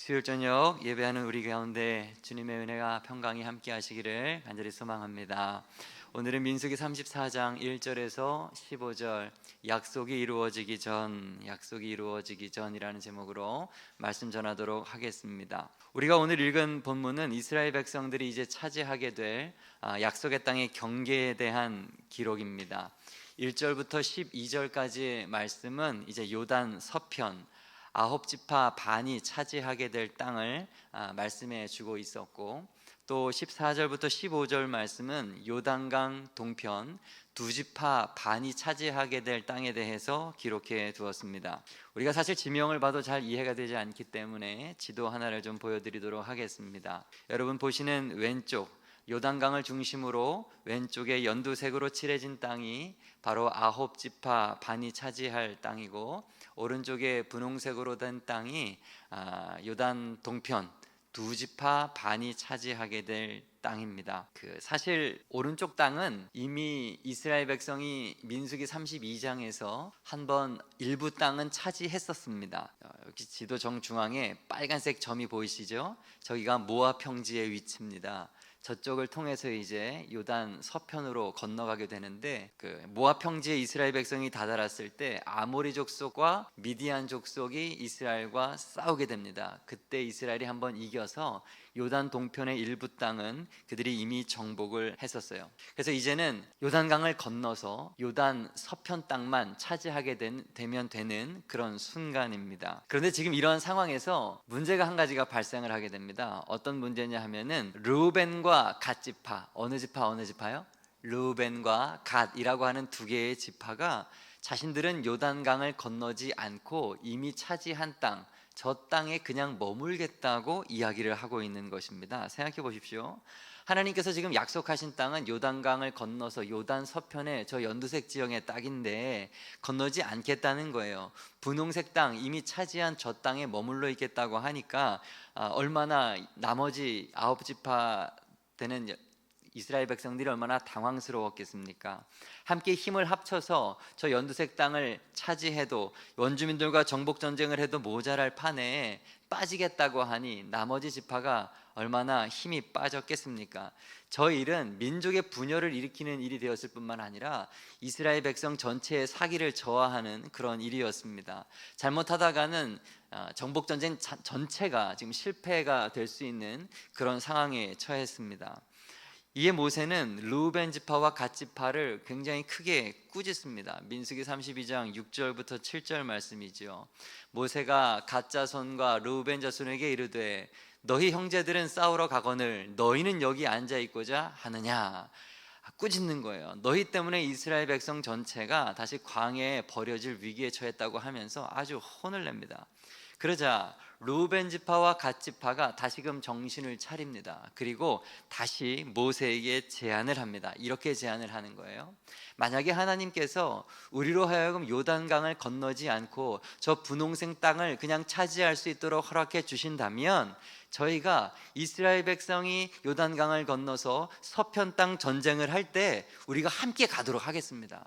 수요일 저녁 예배하는 우리 가운데 주님의 은혜가 평강이 함께 하시기를 간절히 소망합니다. 오늘은 민수기 34장 1절에서 15절 약속이 이루어지기 전 약속이 이루어지기 전이라는 제목으로 말씀 전하도록 하겠습니다. 우리가 오늘 읽은 본문은 이스라엘 백성들이 이제 차지하게 될 아, 약속의 땅의 경계에 대한 기록입니다. 1절부터 12절까지의 말씀은 이제 요단 서편 아홉 지파 반이 차지하게 될 땅을 아, 말씀해 주고 있었고 또 14절부터 15절 말씀은 요단강 동편 두 지파 반이 차지하게 될 땅에 대해서 기록해 두었습니다. 우리가 사실 지명을 봐도 잘 이해가 되지 않기 때문에 지도 하나를 좀 보여드리도록 하겠습니다. 여러분 보시는 왼쪽 요단강을 중심으로 왼쪽에 연두색으로 칠해진 땅이 바로 아홉 지파 반이 차지할 땅이고 오른쪽에 분홍색으로 된 땅이 아, 요단 동편 두 지파 반이 차지하게 될 땅입니다. 그 사실 오른쪽 땅은 이미 이스라엘 백성이 민수기 32장에서 한번 일부 땅은 차지했었습니다. 어, 여기 지도 정중앙에 빨간색 점이 보이시죠? 저기가 모압 평지의 위치입니다. 저쪽을 통해서 이제 요단 서편으로 건너가게 되는데 그 모압 평지에 이스라엘 백성이 다다랐을 때 아모리 족속과 미디안 족속이 이스라엘과 싸우게 됩니다. 그때 이스라엘이 한번 이겨서 요단 동편의 일부 땅은 그들이 이미 정복을 했었어요. 그래서 이제는 요단강을 건너서 요단 서편 땅만 차지하게 된, 되면 되는 그런 순간입니다. 그런데 지금 이런 상황에서 문제가 한 가지가 발생을 하게 됩니다. 어떤 문제냐 하면은 갓 지파 어느 지파 어느 지파요? 루벤과 갓이라고 하는 두 개의 지파가 자신들은 요단강을 건너지 않고 이미 차지한 땅, 저 땅에 그냥 머물겠다고 이야기를 하고 있는 것입니다. 생각해 보십시오. 하나님께서 지금 약속하신 땅은 요단강을 건너서 요단 서편의 저 연두색 지형의 땅인데 건너지 않겠다는 거예요. 분홍색 땅 이미 차지한 저 땅에 머물러 있겠다고 하니까 아, 얼마나 나머지 아홉 지파 되는 이스라엘 백성들이 얼마나 당황스러웠겠습니까? 함께 힘을 합쳐서 저 연두색 땅을 차지해도 원주민들과 정복 전쟁을 해도 모자랄 판에 빠지겠다고 하니 나머지 지파가 얼마나 힘이 빠졌겠습니까? 저 일은 민족의 분열을 일으키는 일이 되었을 뿐만 아니라 이스라엘 백성 전체의 사기를 저하하는 그런 일이었습니다. 잘못하다가는 아, 정복 전쟁 전체가 지금 실패가 될 수 있는 그런 상황에 처했습니다. 이에 모세는 루벤 지파와 갓 지파를 굉장히 크게 꾸짖습니다. 민수기 32장 6절부터 7절 말씀이지요. 모세가 갓 자손과 루벤 자손에게 이르되 너희 형제들은 싸우러 가거늘 너희는 여기 앉아 있고자 하느냐 꾸짖는 거예요. 너희 때문에 이스라엘 백성 전체가 다시 광야에 버려질 위기에 처했다고 하면서 아주 혼을 냅니다. 그러자 루벤 지파와 갓 지파가 다시금 정신을 차립니다. 그리고 다시 모세에게 제안을 합니다. 이렇게 제안을 하는 거예요. 만약에 하나님께서 우리로 하여금 요단강을 건너지 않고 저 분홍색 땅을 그냥 차지할 수 있도록 허락해 주신다면 저희가 이스라엘 백성이 요단강을 건너서 서편 땅 전쟁을 할 때 우리가 함께 가도록 하겠습니다.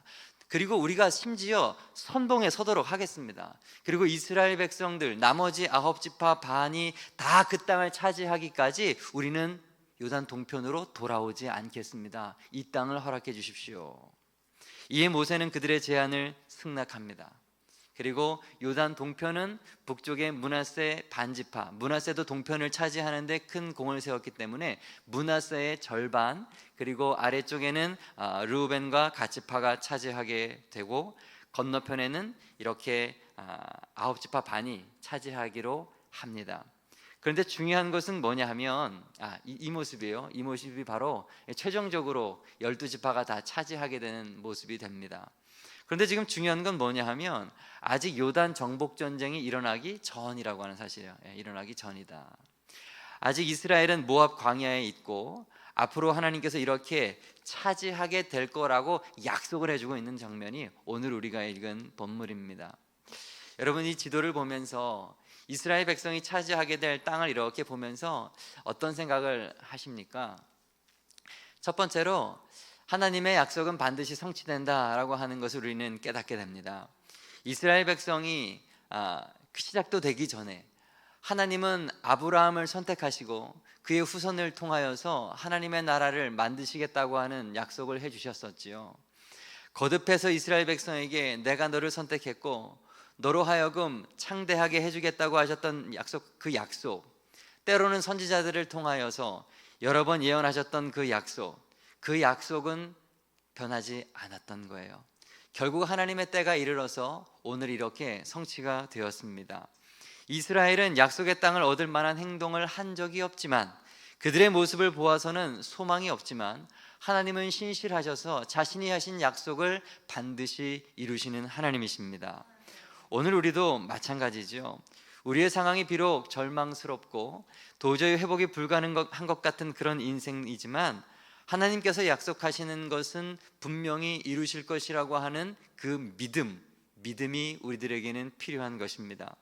그리고 우리가 심지어 선봉에 서도록 하겠습니다. 그리고 이스라엘 백성들 나머지 아홉 지파 반이 다 그 땅을 차지하기까지 우리는 요단 동편으로 돌아오지 않겠습니다. 이 땅을 허락해 주십시오. 이에 모세는 그들의 제안을 승낙합니다. 그리고 요단 동편은 북쪽의 문하세 반지파, 문하세도 동편을 차지하는데 큰 공을 세웠기 때문에 문하세의 절반 그리고 아래쪽에는 아, 르우벤과 가치파가 차지하게 되고 건너편에는 이렇게 아, 아홉 지파 반이 차지하기로 합니다. 그런데 중요한 것은 뭐냐 하면 아, 이, 이, 모습이에요. 이 모습이 바로 최종적으로 열두 지파가 다 차지하게 되는 모습이 됩니다. 그런데 지금 중요한 건 뭐냐 하면 아직 요단 정복 전쟁이 일어나기 전이라고 하는 사실이에요. 예, 일어나기 전이다. 아직 이스라엘은 모압 광야에 있고 앞으로 하나님께서 이렇게 차지하게 될 거라고 약속을 해주고 있는 장면이 오늘 우리가 읽은 본물입니다. 여러분 이 지도를 보면서 이스라엘 백성이 차지하게 될 땅을 이렇게 보면서 어떤 생각을 하십니까? 첫 번째로 하나님의 약속은 반드시 성취된다라고 하는 것을 우리는 깨닫게 됩니다. 이스라엘 백성이 아, 그 시작도 되기 전에 하나님은 아브라함을 선택하시고 그의 후손을 통하여서 하나님의 나라를 만드시겠다고 하는 약속을 해 주셨었지요. 거듭해서 이스라엘 백성에게 내가 너를 선택했고 너로 하여금 창대하게 해주겠다고 하셨던 약속 그 약속 때로는 선지자들을 통하여서 여러 번 예언하셨던 그 약속 그 약속은 변하지 않았던 거예요. 결국 하나님의 때가 이르러서 오늘 이렇게 성취가 되었습니다. 이스라엘은 약속의 땅을 얻을 만한 행동을 한 적이 없지만 그들의 모습을 보아서는 소망이 없지만 하나님은 신실하셔서 자신이 하신 약속을 반드시 이루시는 하나님이십니다. 오늘 우리도 마찬가지죠. 우리의 상황이 비록 절망스럽고 도저히 회복이 불가능한 것 같은 그런 인생이지만 하나님께서 약속하시는 것은 분명히 이루실 것이라고 하는 그 믿음, 믿음이 우리들에게는 필요한 것입니다.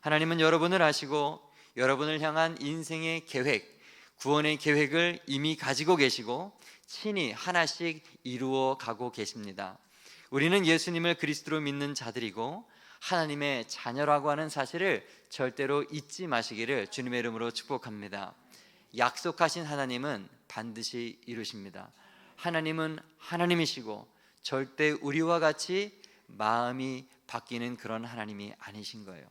하나님은 여러분을 아시고 여러분을 향한 인생의 계획, 구원의 계획을 이미 가지고 계시고 친히 하나씩 이루어 가고 계십니다. 우리는 예수님을 그리스도로 믿는 자들이고 하나님의 자녀라고 하는 사실을 절대로 잊지 마시기를 주님의 이름으로 축복합니다. 약속하신 하나님은 반드시 이루십니다. 하나님은 하나님이시고 절대 우리와 같이 마음이 바뀌는 그런 하나님이 아니신 거예요.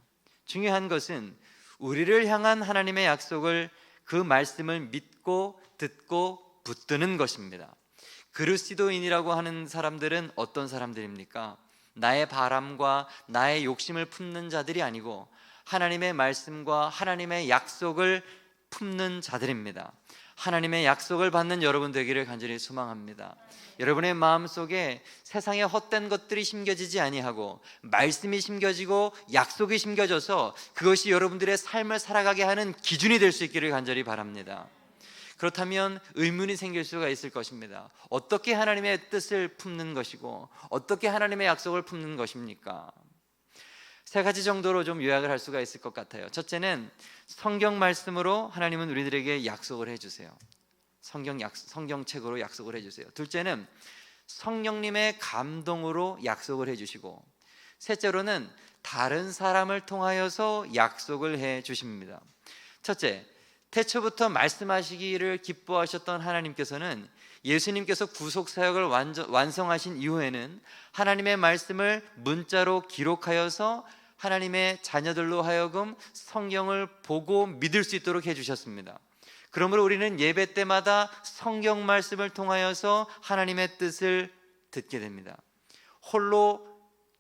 중요한 것은 우리를 향한 하나님의 약속을 그 말씀을 믿고 듣고 붙드는 것입니다. 그리스도인이라고 하는 사람들은 어떤 사람들입니까? 나의 바람과 나의 욕심을 품는 자들이 아니고 하나님의 말씀과 하나님의 약속을 품는 자들입니다. 하나님의 약속을 받는 여러분 되기를 간절히 소망합니다. 여러분의 마음 속에 세상의 헛된 것들이 심겨지지 아니하고 말씀이 심겨지고 약속이 심겨져서 그것이 여러분들의 삶을 살아가게 하는 기준이 될 수 있기를 간절히 바랍니다. 그렇다면 의문이 생길 수가 있을 것입니다. 어떻게 하나님의 뜻을 품는 것이고 어떻게 하나님의 약속을 품는 것입니까? 세 가지 정도로 좀 요약을 할 수가 있을 것 같아요. 첫째는 성경 말씀으로 하나님은 우리들에게 약속을 해주세요. 성경 약 성경책으로 약속을 해주세요. 둘째는 성령님의 감동으로 약속을 해주시고 셋째로는 다른 사람을 통하여서 약속을 해주십니다. 첫째, 태초부터 말씀하시기를 기뻐하셨던 하나님께서는 예수님께서 구속 사역을 완성하신 이후에는 하나님의 말씀을 문자로 기록하여서 하나님의 자녀들로 하여금 성경을 보고 믿을 수 있도록 해 주셨습니다. 그러므로 우리는 예배 때마다 성경 말씀을 통하여서 하나님의 뜻을 듣게 됩니다. 홀로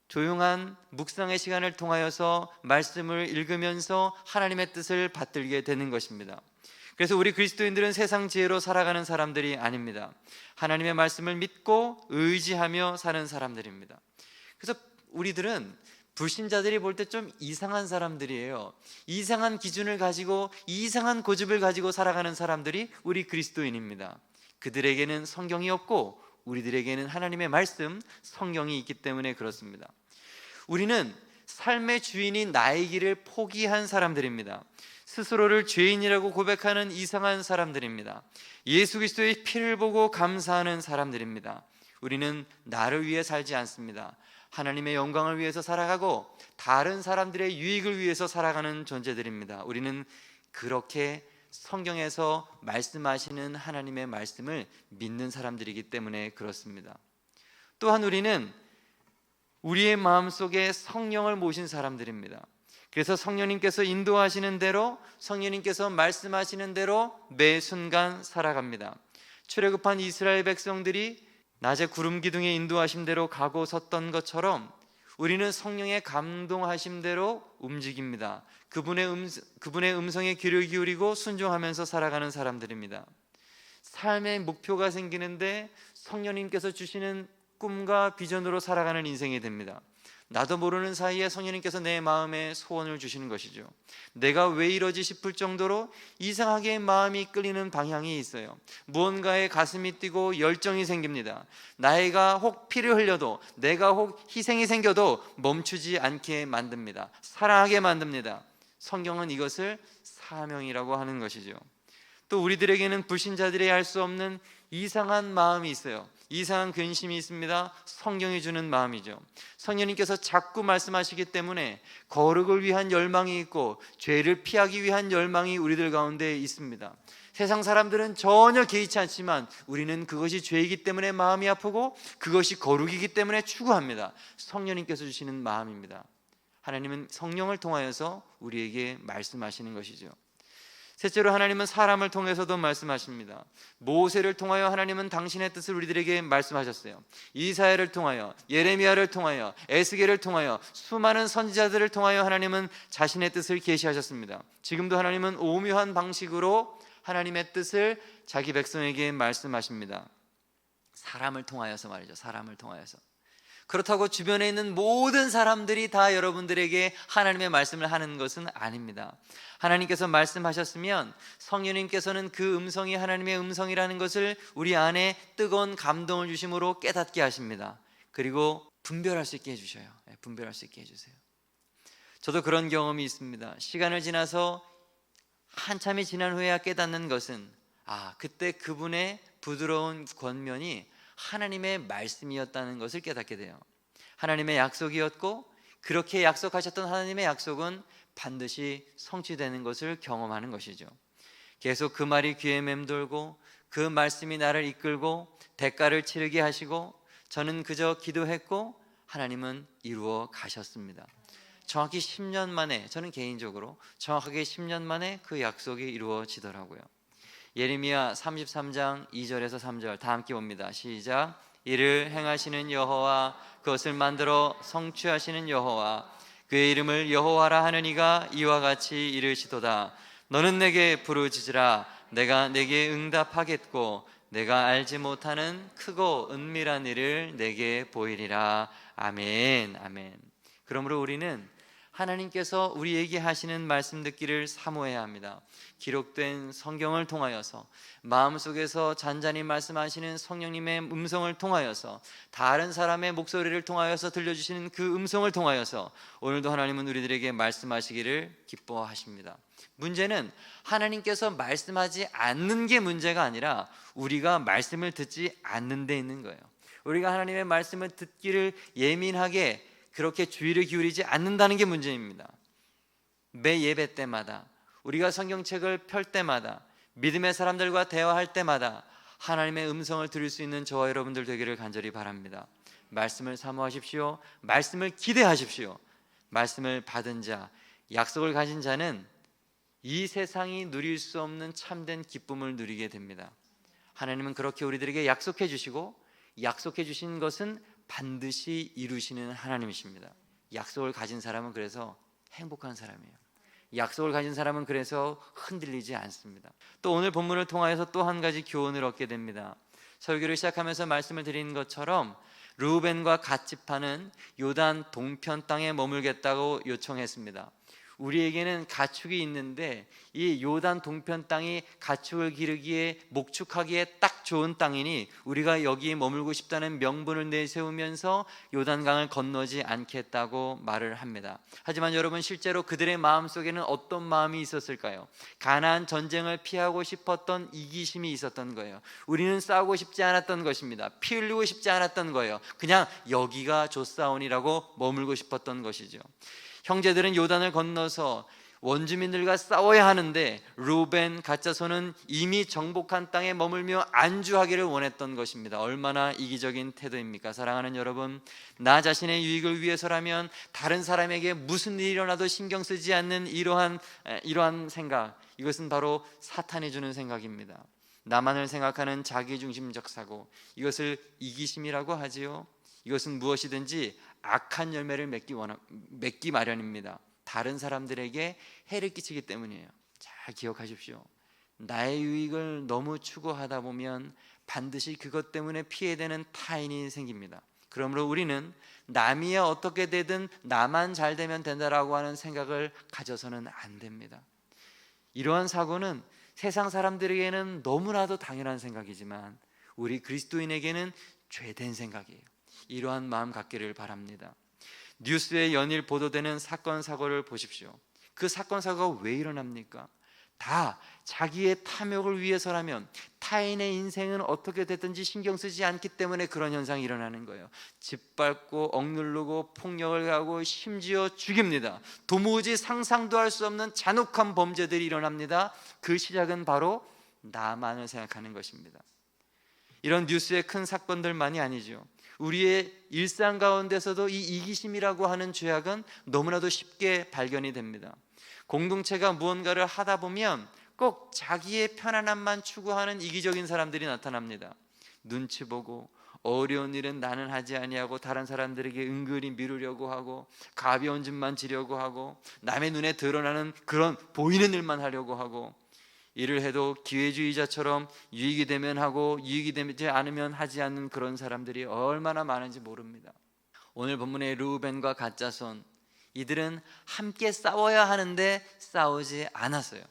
조용한 묵상의 시간을 통하여서 말씀을 읽으면서 하나님의 뜻을 받들게 되는 것입니다. 그래서 우리 그리스도인들은 세상 지혜로 살아가는 사람들이 아닙니다. 하나님의 말씀을 믿고 의지하며 사는 사람들입니다. 그래서 우리들은 불신자들이 볼 때 좀 이상한 사람들이에요. 이상한 기준을 가지고 이상한 고집을 가지고 살아가는 사람들이 우리 그리스도인입니다. 그들에게는 성경이 없고 우리들에게는 하나님의 말씀, 성경이 있기 때문에 그렇습니다. 우리는 삶의 나의 길을 포기한 사람들입니다. 스스로를 죄인이라고 고백하는 이상한 사람들입니다. 예수 그리스도의 피를 보고 감사하는 사람들입니다. 우리는 나를 위해 살지 않습니다. 하나님의 영광을 위해서 살아가고 다른 사람들의 유익을 위해서 살아가는 존재들입니다. 우리는 그렇게 성경에서 말씀하시는 하나님의 말씀을 믿는 사람들이기 때문에 그렇습니다. 또한 우리는 우리의 마음속에 성령을 모신 사람들입니다. 그래서 성령님께서 인도하시는 대로 성령님께서 말씀하시는 대로 매 순간 살아갑니다. 출애굽한 이스라엘 백성들이 낮에 구름 기둥의 인도하심대로 가고 섰던 것처럼 우리는 성령의 감동하심대로 움직입니다. 그분의 음 그분의 음성에 귀를 기울이고 순종하면서 살아가는 사람들입니다. 삶의 목표가 생기는데 성령님께서 주시는 꿈과 비전으로 살아가는 인생이 됩니다. 나도 모르는 사이에 성령님께서 내 마음에 소원을 주시는 것이죠. 내가 왜 이러지 싶을 정도로 이상하게 마음이 끌리는 방향이 있어요. 무언가에 가슴이 뛰고 열정이 생깁니다. 나이가 혹 피를 흘려도 내가 혹 희생이 생겨도 멈추지 않게 만듭니다. 사랑하게 만듭니다. 성경은 이것을 사명이라고 하는 것이죠. 또 우리들에게는 불신자들이 할 수 없는 이상한 마음이 있어요. 이상한 근심이 있습니다. 성경이 주는 마음이죠. 성령님께서 자꾸 말씀하시기 때문에 거룩을 위한 열망이 있고 죄를 피하기 위한 열망이 우리들 가운데 있습니다. 세상 사람들은 전혀 개의치 않지만 우리는 그것이 죄이기 때문에 마음이 아프고 그것이 거룩이기 때문에 추구합니다. 성령님께서 주시는 마음입니다. 하나님은 성령을 통하여서 우리에게 말씀하시는 것이죠. 셋째로 하나님은 사람을 통해서도 말씀하십니다. 모세를 통하여 하나님은 당신의 뜻을 우리들에게 말씀하셨어요. 이사야를 통하여, 예레미야를 통하여, 에스겔을 통하여 수많은 선지자들을 통하여 하나님은 자신의 뜻을 계시하셨습니다. 지금도 하나님은 오묘한 방식으로 하나님의 뜻을 자기 백성에게 말씀하십니다. 사람을 통하여서 말이죠. 사람을 통하여서. 그렇다고 주변에 있는 모든 사람들이 다 여러분들에게 하나님의 말씀을 하는 것은 아닙니다. 하나님께서 말씀하셨으면 성령님께서는 그 음성이 하나님의 음성이라는 것을 우리 안에 뜨거운 감동을 주심으로 깨닫게 하십니다. 그리고 분별할 수 있게 해주셔요. 예, 분별할 수 있게 해주세요. 저도 그런 경험이 있습니다. 시간을 지나서 한참이 지난 후에야 깨닫는 것은 아 그때 그분의 부드러운 권면이 하나님의 말씀이었다는 것을 깨닫게 돼요. 하나님의 약속이었고 그렇게 약속하셨던 하나님의 약속은 반드시 성취되는 것을 경험하는 것이죠. 계속 그 말이 귀에 맴돌고 그 말씀이 나를 이끌고 대가를 치르게 하시고 저는 그저 기도했고 하나님은 이루어 가셨습니다. 정확히 10년 만에 저는 개인적으로 정확하게 10년 만에 그 약속이 이루어지더라고요. 예레미야 33장 2절에서 3절 다 함께 봅니다. 시작. 이를 행하시는 여호와 그것을 만들어 성취하시는 여호와 그의 이름을 여호와라 하는 이가 이와 같이 이르시도다. 너는 내게 부르짖으라 내가 내게 응답하겠고 내가 알지 못하는 크고 은밀한 일을 내게 보이리라. 아멘. 아멘. 그러므로 우리는 하나님께서 우리에게 하시는 말씀 듣기를 사모해야 합니다. 기록된 성경을 통하여서 마음속에서 잔잔히 말씀하시는 성령님의 음성을 통하여서 다른 사람의 목소리를 통하여서 들려주시는 그 음성을 통하여서 오늘도 하나님은 우리들에게 말씀하시기를 기뻐하십니다. 문제는 하나님께서 말씀하지 않는 게 문제가 아니라 우리가 말씀을 듣지 않는 데 있는 거예요. 우리가 하나님의 말씀을 듣기를 예민하게 그렇게 주의를 기울이지 않는다는 게 문제입니다. 매 예배 때마다 우리가 성경책을 펼 때마다 믿음의 사람들과 대화할 때마다 하나님의 음성을 들을 수 있는 저와 여러분들 되기를 간절히 바랍니다. 말씀을 사모하십시오. 말씀을 기대하십시오. 말씀을 받은 자, 약속을 가진 자는 이 세상이 누릴 수 없는 참된 기쁨을 누리게 됩니다. 하나님은 그렇게 우리들에게 약속해 주시고 약속해 주신 것은 반드시 이루시는 하나님이십니다. 약속을 가진 사람은 그래서 행복한 사람이에요. 약속을 가진 사람은 그래서 흔들리지 않습니다. 또 오늘 본문을 통하여서 또 한 가지 교훈을 얻게 됩니다. 설교를 시작하면서 말씀을 드린 것처럼 루벤과 갓집하는 요단 동편 땅에 머물겠다고 요청했습니다. 우리에게는 가축이 있는데 이 요단 동편 땅이 가축을 기르기에 목축하기에 딱 좋은 땅이니 우리가 여기에 머물고 싶다는 명분을 내세우면서 요단강을 건너지 않겠다고 말을 합니다. 하지만 여러분 실제로 그들의 마음 속에는 어떤 마음이 있었을까요? 가나안 전쟁을 피하고 싶었던 이기심이 있었던 거예요. 우리는 싸우고 싶지 않았던 것입니다. 피 흘리고 싶지 않았던 거예요. 그냥 여기가 좋사온이라고 머물고 싶었던 것이죠. 형제들은 요단을 건너서 원주민들과 싸워야 하는데 루벤 가짜손은 이미 정복한 땅에 머물며 안주하기를 원했던 것입니다. 얼마나 이기적인 태도입니까? 사랑하는 여러분, 나 자신의 유익을 위해서라면 다른 사람에게 무슨 일이 일어나도 신경 쓰지 않는 이러한 이러한 생각, 이것은 바로 사탄이 주는 생각입니다. 나만을 생각하는 자기중심적 사고, 이것을 이기심이라고 하지요. 이것은 무엇이든지 악한 열매를 맺기 원하, 맺기 마련입니다. 다른 사람들에게 해를 끼치기 때문이에요. 잘 기억하십시오. 나의 유익을 너무 추구하다 보면 반드시 그것 때문에 피해되는 타인이 생깁니다. 그러므로 우리는 남이야 어떻게 되든 나만 잘 되면 된다라고 하는 생각을 가져서는 안 됩니다. 이러한 사고는 세상 사람들에게는 너무나도 당연한 생각이지만 우리 그리스도인에게는 죄된 생각이에요. 이러한 마음 갖기를 바랍니다. 뉴스에 연일 보도되는 사건 사고를 보십시오. 그 사건 사고가 왜 일어납니까? 다 자기의 탐욕을 위해서라면 타인의 인생은 어떻게 됐든지 신경 쓰지 않기 때문에 그런 현상이 일어나는 거예요. 짓밟고 억누르고 폭력을 가하고 심지어 죽입니다. 도무지 상상도 할 수 없는 잔혹한 범죄들이 일어납니다. 그 시작은 바로 나만을 생각하는 것입니다. 이런 뉴스의 큰 사건들만이 아니죠. 우리의 일상 가운데서도 이 이기심이라고 하는 죄악은 너무나도 쉽게 발견이 됩니다. 공동체가 무언가를 하다 보면 꼭 자기의 편안함만 추구하는 이기적인 사람들이 나타납니다. 눈치 보고 어려운 일은 나는 하지 아니하고 다른 사람들에게 은근히 미루려고 하고 가벼운 짓만 지려고 하고 남의 눈에 드러나는 그런 보이는 일만 하려고 하고 일을 해도 기회주의자처럼 유익이 되면 하고 유익이 되지 않으면 하지 않는 그런 사람들이 얼마나 많은지 모릅니다. 오늘 본문의 루벤과 가짜손 이들은 함께 싸워야 하는데 싸우지 않았어요.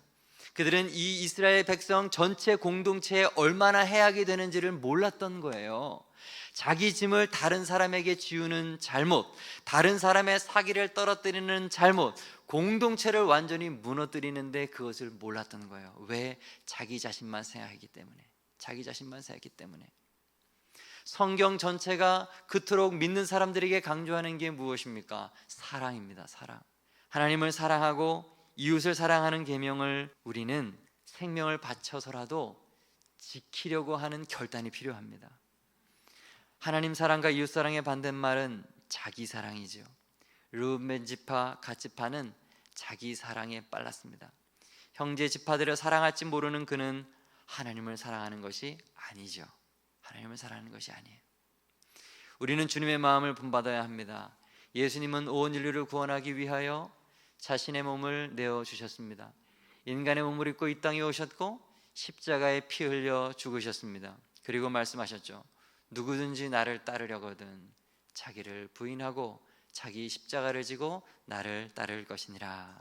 그들은 이 이스라엘 백성 전체 공동체에 얼마나 해악이 되는지를 몰랐던 거예요. 자기 짐을 다른 사람에게 지우는 잘못, 다른 사람의 사기를 떨어뜨리는 잘못, 공동체를 완전히 무너뜨리는데 그것을 몰랐던 거예요. 왜? 자기 자신만 생각하기 때문에. 자기 자신만 생각했기 때문에. 성경 전체가 그토록 믿는 사람들에게 강조하는 게 무엇입니까? 사랑입니다. 사랑. 하나님을 사랑하고 이웃을 사랑하는 계명을 우리는 생명을 바쳐서라도 지키려고 하는 결단이 필요합니다. 하나님 사랑과 이웃 사랑의 반대말은 자기 사랑이죠. 르벤 지파 갓 지파는 자기 사랑에 빨랐습니다. 형제 지파들을 사랑할지 모르는 그는 하나님을 사랑하는 것이 아니죠. 하나님을 사랑하는 것이 아니에요. 우리는 주님의 마음을 본받아야 합니다. 예수님은 온 인류를 구원하기 위하여 자신의 몸을 내어 주셨습니다. 인간의 몸을 입고 이 땅에 오셨고 십자가에 피 흘려 죽으셨습니다. 그리고 말씀하셨죠. 누구든지 나를 따르려거든 자기를 부인하고 자기 십자가를 지고 나를 따를 것이니라.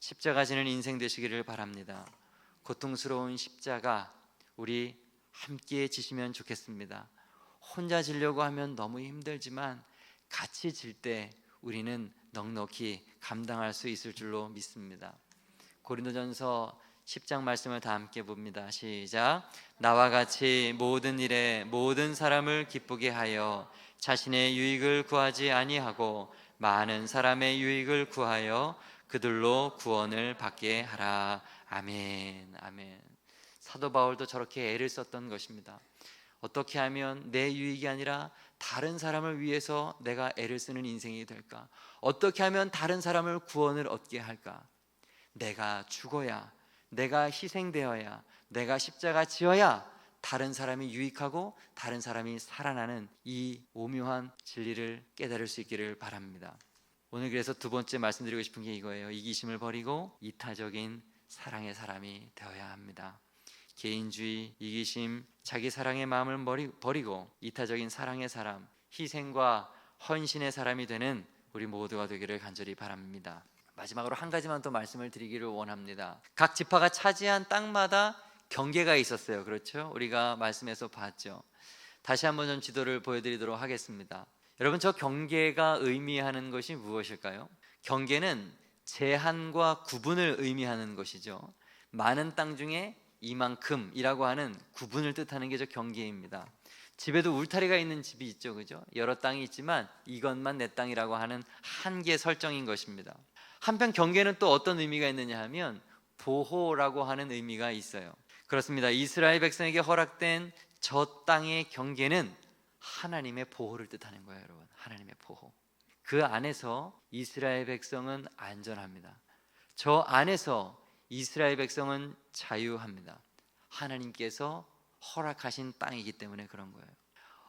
십자가 지는 인생 되시기를 바랍니다. 고통스러운 십자가 우리 함께 지시면 좋겠습니다. 혼자 지려고 하면 너무 힘들지만 같이 질 때 우리는 넉넉히 감당할 수 있을 줄로 믿습니다. 고린도전서 10장 말씀을 다 함께 봅니다. 시작. 나와 같이 모든 일에 모든 사람을 기쁘게 하여 자신의 유익을 구하지 아니하고 많은 사람의 유익을 구하여 그들로 구원을 받게 하라. 아멘. 아멘. 사도 바울도 저렇게 애를 썼던 것입니다. 어떻게 하면 내 유익이 아니라 다른 사람을 위해서 내가 애를 쓰는 인생이 될까? 어떻게 하면 다른 사람을 구원을 얻게 할까? 내가 죽어야, 내가 희생되어야, 내가 십자가 지어야 다른 사람이 유익하고 다른 사람이 살아나는 이 오묘한 진리를 깨달을 수 있기를 바랍니다. 오늘 그래서 두 번째 말씀드리고 싶은 게 이거예요. 이기심을 버리고 이타적인 사랑의 사람이 되어야 합니다. 개인주의, 이기심, 자기 사랑의 마음을 버리고 이타적인 사랑의 사람, 희생과 헌신의 사람이 되는 우리 모두가 되기를 간절히 바랍니다. 마지막으로 한 가지만 더 말씀을 드리기를 원합니다. 각 지파가 차지한 땅마다 경계가 있었어요. 그렇죠? 우리가 말씀에서 봤죠. 다시 한번 좀 지도를 보여드리도록 하겠습니다. 여러분 저 경계가 의미하는 것이 무엇일까요? 경계는 제한과 구분을 의미하는 것이죠. 많은 땅 중에 이만큼이라고 하는 구분을 뜻하는 게 저 경계입니다. 집에도 울타리가 있는 집이 있죠, 그죠? 여러 땅이 있지만 이것만 내 땅이라고 하는 한계 설정인 것입니다. 한편 경계는 또 어떤 의미가 있느냐 하면 보호라고 하는 의미가 있어요. 그렇습니다. 이스라엘 백성에게 허락된 저 땅의 경계는 하나님의 보호를 뜻하는 거예요, 여러분. 하나님의 보호. 그 안에서 이스라엘 백성은 안전합니다. 저 안에서 이스라엘 백성은 자유합니다. 하나님께서 허락하신 땅이기 때문에 그런 거예요.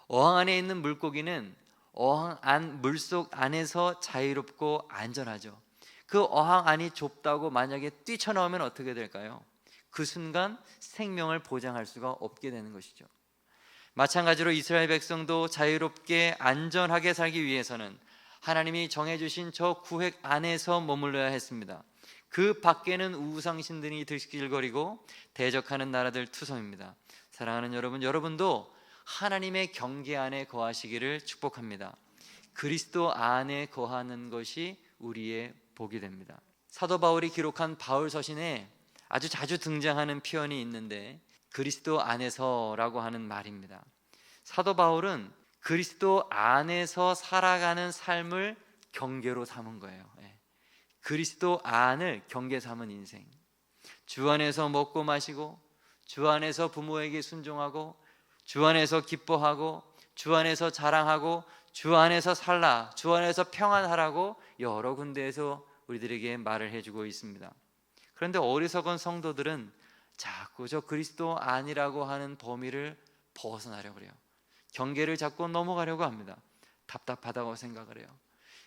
어항 안에 있는 물고기는 어항 안 물속 안에서 자유롭고 안전하죠. 그 어항 안이 좁다고 만약에 뛰쳐나오면 어떻게 될까요? 그 순간 생명을 보장할 수가 없게 되는 것이죠. 마찬가지로 이스라엘 백성도 자유롭게 안전하게 살기 위해서는 하나님이 정해주신 저 구획 안에서 머물러야 했습니다. 그 밖에는 우상신들이 들길거리고 대적하는 나라들 투성입니다. 사랑하는 여러분, 여러분도 하나님의 경계 안에 거하시기를 축복합니다. 그리스도 안에 거하는 것이 우리의 복이 됩니다. 사도 바울이 기록한 바울 서신에 아주 자주 등장하는 표현이 있는데 그리스도 안에서라고 하는 말입니다. 사도 바울은 그리스도 안에서 살아가는 삶을 경계로 삼은 거예요. 예. 그리스도 안을 경계 삼은 인생. 주 안에서 먹고 마시고 주 안에서 부모에게 순종하고 주 안에서 기뻐하고 주 안에서 자랑하고 주 안에서 살라 주 안에서 평안하라고 여러 군데에서 우리들에게 말을 해주고 있습니다. 그런데 어리석은 성도들은 자꾸 저 그리스도 아니라고 하는 범위를 벗어나려고 그래요. 경계를 잡고 넘어가려고 합니다. 답답하다고 생각을 해요.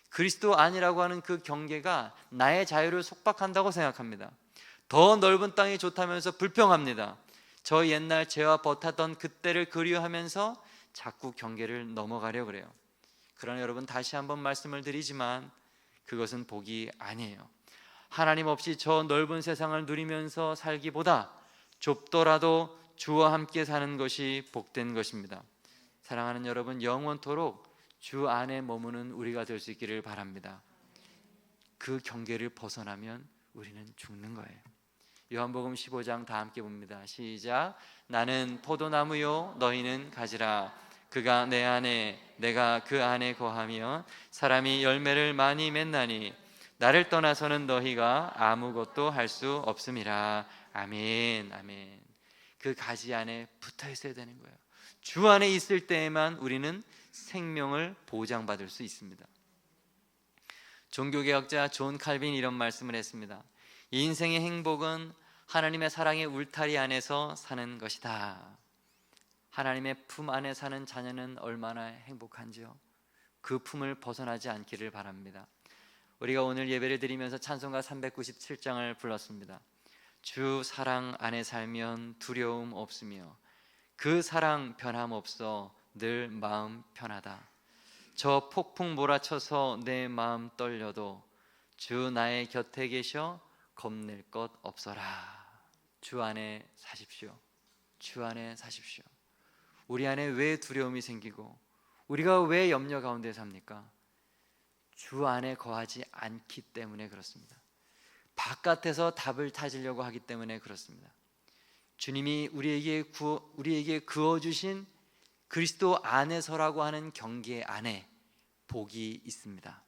그리스도 아니라고 하는 그 경계가 나의 자유를 속박한다고 생각합니다. 더 넓은 땅이 좋다면서 불평합니다. 저 옛날 죄와 버타던 그때를 그리워하면서 자꾸 경계를 넘어가려고 그래요. 그러나 여러분 다시 한번 말씀을 드리지만 그것은 복이 아니에요. 하나님 없이 저 넓은 세상을 누리면서 살기보다 좁더라도 주와 함께 사는 것이 복된 것입니다. 사랑하는 여러분 영원토록 주 안에 머무는 우리가 될 수 있기를 바랍니다. 그 경계를 벗어나면 우리는 죽는 거예요. 요한복음 15장 다 함께 봅니다. 시작. 나는 포도나무요 너희는 가지라. 그가 내 안에 내가 그 안에 거하며 사람이 열매를 많이 맺나니 나를 떠나서는 너희가 아무것도 할 수 없음이라. 아멘. 아멘. 그 가지 안에 붙어 있어야 되는 거예요. 주 안에 있을 때에만 우리는 생명을 보장받을 수 있습니다. 종교개혁자 존 칼빈 이런 말씀을 했습니다. 인생의 행복은 하나님의 사랑의 울타리 안에서 사는 것이다. 하나님의 품 안에 사는 자녀는 얼마나 행복한지요. 그 품을 벗어나지 않기를 바랍니다. 우리가 오늘 예배를 드리면서 찬송가 397장을 불렀습니다. 주 사랑 안에 살면 두려움 없으며 그 사랑 변함없어 늘 마음 편하다. 저 폭풍 몰아쳐서 내 마음 떨려도 주 나의 곁에 계셔 겁낼 것 없어라. 주 안에 사십시오. 주 안에 사십시오. 우리 안에 왜 두려움이 생기고 우리가 왜 염려 가운데 삽니까? 주 안에 거하지 않기 때문에 그렇습니다. 바깥에서 답을 찾으려고 하기 때문에 그렇습니다. 주님이 우리에게 구, 우리에게 그어 주신 그리스도 안에서라고 하는 경계 안에 복이 있습니다.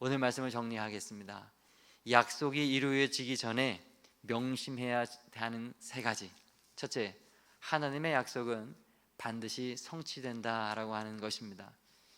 오늘 말씀을 정리하겠습니다. 약속이 이루어지기 전에 명심해야 하는 세 가지. 첫째, 하나님의 약속은 반드시 성취된다라고 하는 것입니다.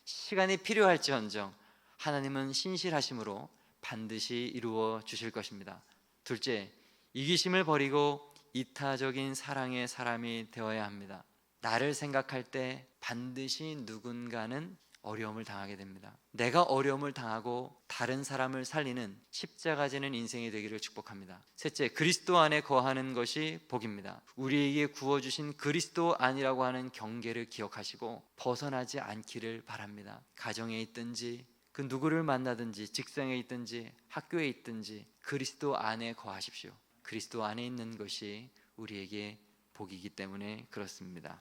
시간이 필요할지언정 하나님은 신실하심으로 반드시 이루어 주실 것입니다. 둘째, 이기심을 버리고 이타적인 사랑의 사람이 되어야 합니다. 나를 생각할 때 반드시 누군가는 어려움을 당하게 됩니다. 내가 어려움을 당하고 다른 사람을 살리는 십자가 지는 인생이 되기를 축복합니다. 셋째, 그리스도 안에 거하는 것이 복입니다. 우리에게 구워 주신 그리스도 안이라고 하는 경계를 기억하시고 벗어나지 않기를 바랍니다. 가정에 있든지 그 누구를 만나든지 직장에 있든지 학교에 있든지 그리스도 안에 거하십시오. 그리스도 안에 있는 것이 우리에게 복이기 때문에 그렇습니다.